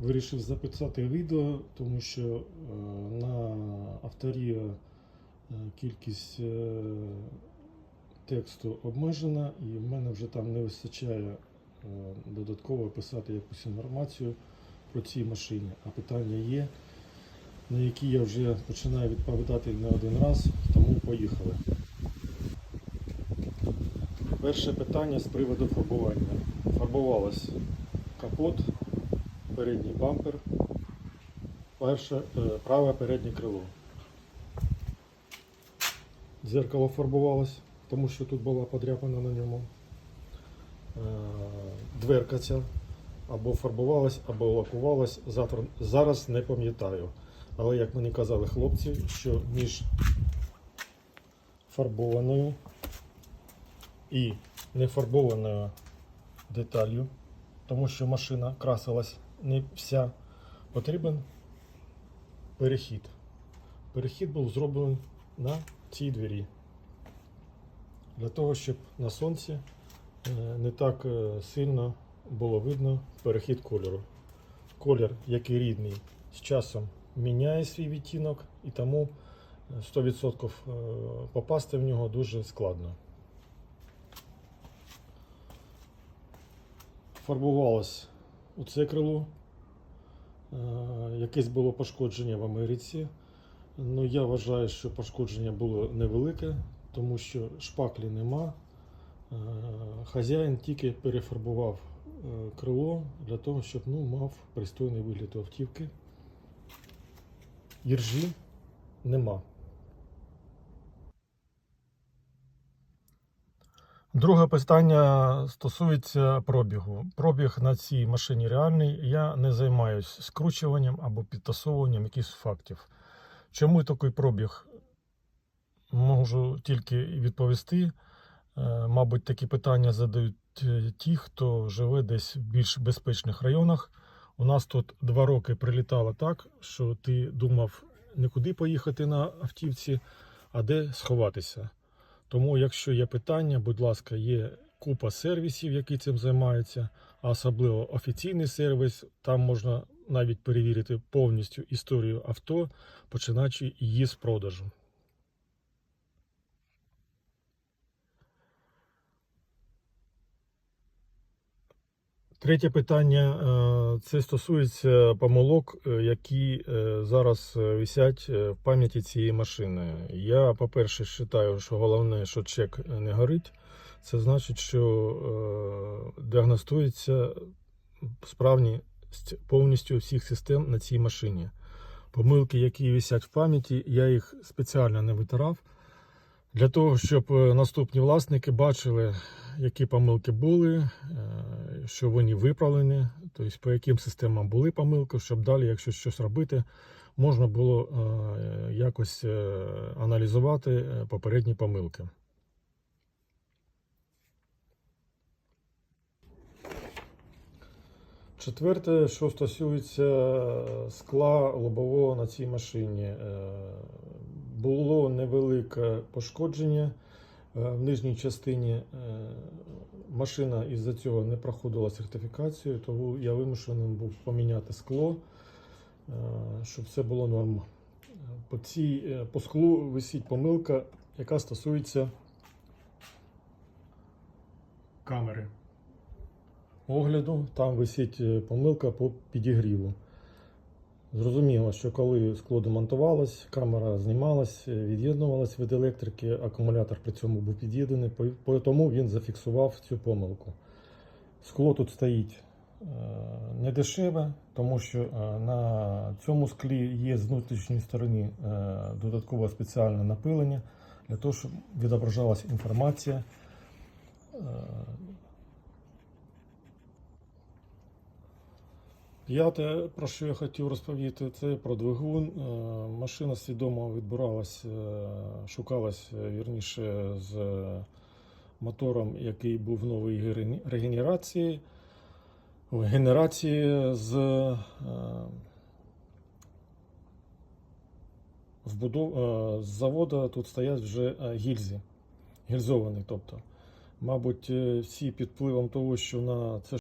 Вирішив записати відео, тому що е, на авторі е, кількість е, тексту обмежена, і в мене вже там не вистачає додатково писати якусь інформацію про ці машини. А питання є, на які я вже починаю відповідати не один раз, тому поїхали. Перше питання з приводу фарбування. Фарбувалось капот, передній бампер, перше, е, праве переднє крило. Дзеркало фарбувалось, тому що тут була подряпина на ньому. Е, Дверка ця або фарбувалась, або лакувалась. Завтра, зараз не пам'ятаю. Але як мені казали хлопці, що між фарбованою і нефарбованою деталью, тому що машина красилась не вся, потрібен перехід. Перехід був зроблений на цій двері. Для того, щоб на сонці е, не так е, сильно було видно перехід кольору. Колір, який рідний, з часом міняє свій відтінок і тому е, 100% е, попасти в нього дуже складно. Фарбувалось у це крило. Якесь було пошкодження в Америці. Ну, я вважаю, що пошкодження було невелике, тому що шпаклі нема. Е, Хазяїн тільки перефарбував е, крило для того, щоб ну, мав пристойний вигляд автівки. Іржі нема. Друге питання стосується пробігу. Пробіг на цій машині реальний. Я не займаюся скручуванням або підтасовуванням якихось фактів. Чому такий пробіг? Можу тільки відповісти. Е, Мабуть, такі питання задають е, ті, хто живе десь в більш безпечних районах. У нас тут два роки прилітало так, що ти думав не куди поїхати на автівці, а де сховатися. Тому, якщо є питання, будь ласка, є купа сервісів, які цим займаються, а особливо офіційний сервіс. Там можна навіть перевірити повністю історію авто, починаючи її з продажу. Третє питання е, це стосується помилок, е, які е, зараз висять в пам'яті цієї машини. Я, по-перше, вважаю, що головне, що чек не горить. Це значить, що діагностується справність повністю всіх систем на цій машині. Помилки, які висять в пам'яті, я їх спеціально не витирав. Для того, щоб е, наступні власники бачили, які помилки були, е, що вони виправлені, тобто по яким системам були помилки, щоб далі, якщо щось робити, можна було е, якось аналізувати попередні помилки. Четверте, що стосується скла лобового на цій машині, було невелике пошкодження е, в нижній частині. Е, Машина із-за цього не проходила сертифікацію, тому я вимушений був поміняти скло, е, щоб все було норм. По, цій, по склу висить помилка, яка стосується камери огляду. Там висить помилка по підігріву. Зрозуміло, що коли скло демонтувалось, камера знімалась, е, від'єднувалась від електрики, акумулятор при цьому був під'єднаний, тому він зафіксував цю помилку. Скло тут стоїть е, не дешеве, тому що е, на цьому склі є з внутрішньої сторони додаткове спеціальне напилення для того, щоб відображалася інформація. П'яте, про що я хотів розповісти, це про двигун. Е, Машина свідомо відбиралась, е, шукалась е, вірніше з мотором, який був в новій регенерації, ой, генерації з вбудов, з заводу тут стоять вже гільзи, гільзовані. Тобто, мабуть, всі під впливом того, що на це